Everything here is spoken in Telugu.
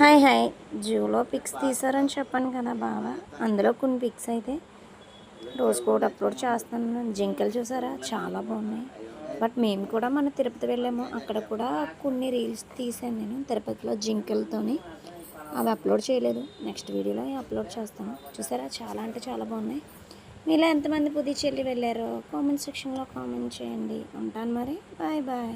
Hi hi. జూలో పిక్స్ తీసారని చెప్పాను కదా బావా. అందులో కొన్ని పిక్స్ అయితే రోజుకోటి అప్లోడ్ చేస్తాను. జింకలు చూసారా? చాలా బాగున్నాయి. బట్ మేము కూడా మన తిరుపతి వెళ్ళాము. అక్కడ కూడా కొన్ని రీల్స్ తీసాను నేను తిరుపతిలో జింకలతోని. అవి అప్లోడ్ చేయలేదు. నెక్స్ట్ వీడియోలో అప్లోడ్ చేస్తాను. చూసారా? చాలా అంటే చాలా బాగున్నాయి. మీలో ఎంతమంది పుదుచ్చేరి వెళ్ళారో కామెంట్ సెక్షన్లో కామెంట్ చేయండి. ఉంటాను మరి. Bye bye.